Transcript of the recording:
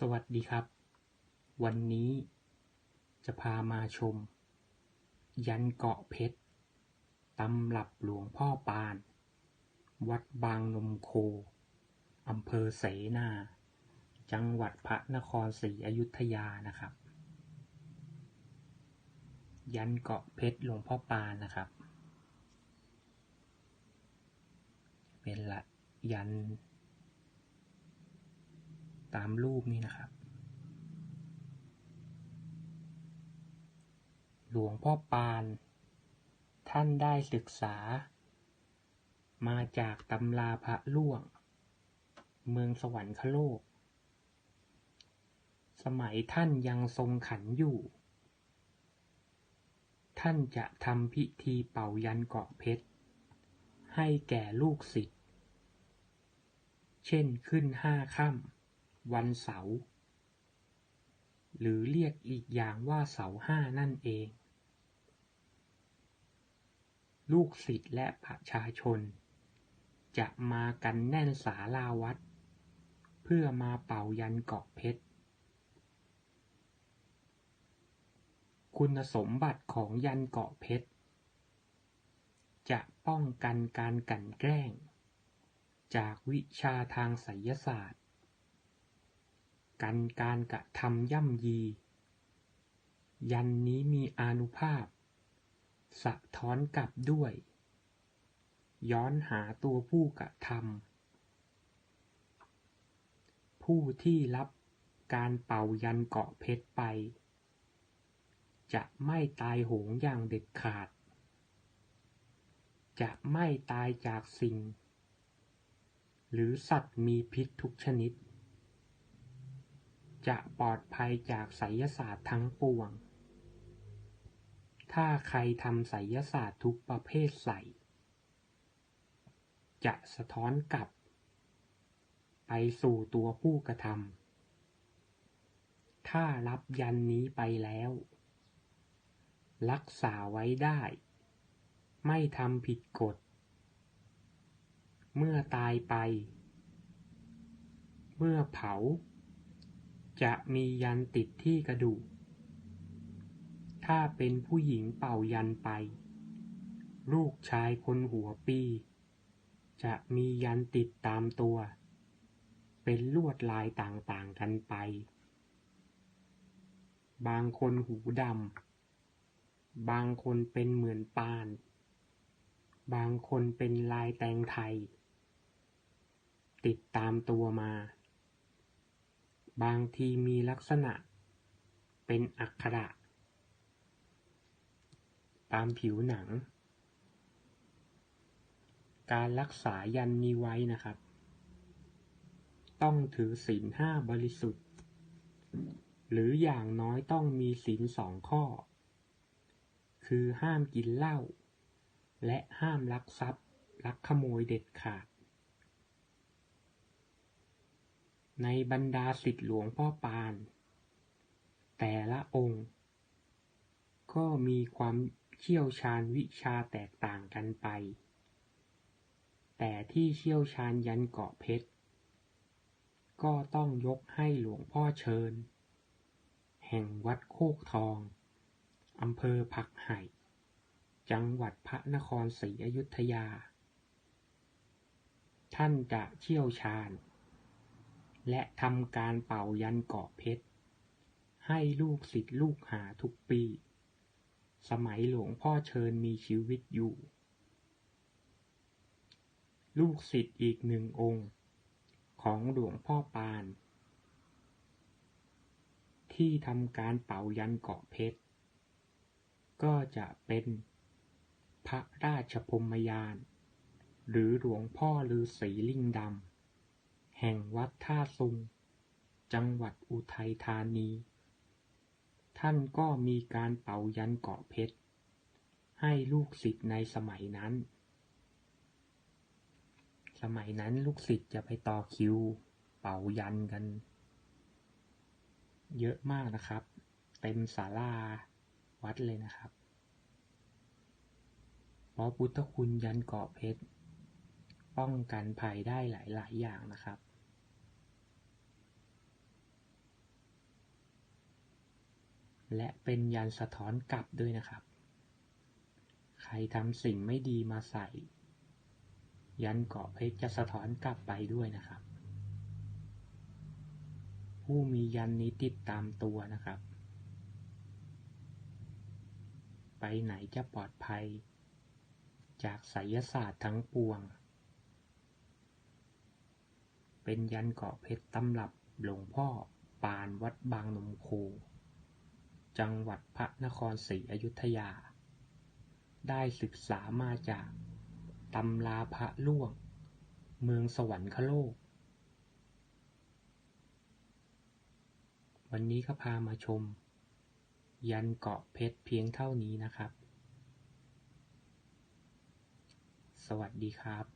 สวัสดีครับ วันนี้จะพามาชม ยันเกาะเพชรตำรับหลวงพ่อปาน วัดบางนมโคอำเภอเสนา จังหวัดพระนครศรีอยุธยานะครับ ยันเกาะเพชรหลวงพ่อปานนะครับ เป็นละยัน ตามรูปนี้นะครับ หลวงพ่อปาน ท่านได้ศึกษา มาจากตำราพระล่วง เมืองสวรรคโลก สมัยท่านยังทรงขันอยู่ ท่านจะทำพิธีเป่ายันเกาะเพชร ให้แก่ลูกศิษย์เช่นขึ้นห้าค่ำ วันเสาร์ หรือเรียกอีกอย่างว่าเสาห้านั่นเอง ลูกศิษย์และประชาชน จะมากันแน่นศาลาวัด เพื่อมาเป่ายันเกาะเพชร คุณสมบัติของยันเกาะเพชร จะป้องกันการกันแกล้ง จากวิชาทางไสยศาสตร์ กันการกระทำย่ำยี ยันนี้มีอานุภาพ สะท้อนกลับด้วย ย้อนหาตัวผู้กระทำผู้ที่รับการเป่ายันเกาะเพชรไป จะไม่ตายโหงอย่างเด็ดขาด จะไม่ตายจากสิ่ง หรือสัตว์มีพิษทุกชนิด จะปลอดภัยจากไสยศาสตร์ทั้งปวง ถ้าใครทำไสยศาสตร์ทุกประเภทใส่ จะสะท้อนกลับ ไปสู่ตัวผู้กระทำ ถ้ารับยันนี้ไปแล้ว รักษาไว้ได้ ไม่ทำผิดกฎ เมื่อตายไป เมื่อเผา จะมียันติดที่กระดูก ถ้าเป็นผู้หญิงเป่ายันไป ลูกชายคนหัวปี จะมียันติดตามตัว เป็นลวดลายต่างๆกันไป บางคนหูดำ บางคนเป็นเหมือนปาน บางคนเป็นลายแตงไทย ติดตามตัวมา บางทีมีลักษณะเป็นอักขระ ตามผิวหนัง การรักษายันนี้ไว้นะครับ ต้องถือศีลห้าบริสุทธิ์ หรืออย่างน้อยต้องมีศีลสองข้อ คือห้ามกินเหล้าและห้ามลักทรัพย์ลักขโมยเด็ดขาด ในบรรดาศิษย์หลวงพ่อปาน แต่ละองค์ ก็มีความเชี่ยวชาญวิชาแตกต่างกันไป แต่ที่เชี่ยวชาญยันเกาะเพชร ก็ต้องยกให้หลวงพ่อเชิญ แห่งวัดโคกทองอำเภอผักไห่ จังหวัดพระนครศรีอยุธยา ท่านจะเชี่ยวชาญ และทำการเป่ายันเกาะเพชร ให้ลูกศิษย์ลูกหาทุกปี สมัยหลวงพ่อเชิญมีชีวิตอยู่ ลูกศิษย์อีกหนึ่งองค์ ของหลวงพ่อปาน ที่ทำการเป่ายันเกาะเพชร ก็จะเป็นพระราชพมยาน หรือหลวงพ่อฤาษีลิงดำ แห่งวัดท่าซุง จังหวัดอุทัยธานี ท่านก็มีการเป่ายันเกาะเพชร ให้ลูกศิษย์ในสมัยนั้น สมัยนั้นลูกศิษย์จะไปต่อคิว เป่ายันกัน เยอะมากนะครับ เต็มศาลาวัดเลยนะครับเพราะพุทธคุณยันเกาะเพชร ป้องกันภัยได้หลาย ๆ อย่างนะครับ และเป็นยันสะท้อนกลับด้วยนะครับ ใครทำสิ่งไม่ดีมาใส่ ยันเกาะเพชรจะสะท้อนกลับไปด้วยนะครับ ผู้มียันนี้ติดตามตัวนะครับ ไปไหนจะปลอดภัย จากไสยศาสตร์ทั้งปวง เป็นยันเกาะเพชรตำรับหลวงพ่อปานวัดบางนมโค จังหวัดพระนครศรีอยุธยา ได้ศึกษามาจากตำราพระล่วง เมืองสวรรคโลก วันนี้ก็พามาชม ยันเกาะเพชรเพียงเท่านี้นะครับ สวัสดีครับ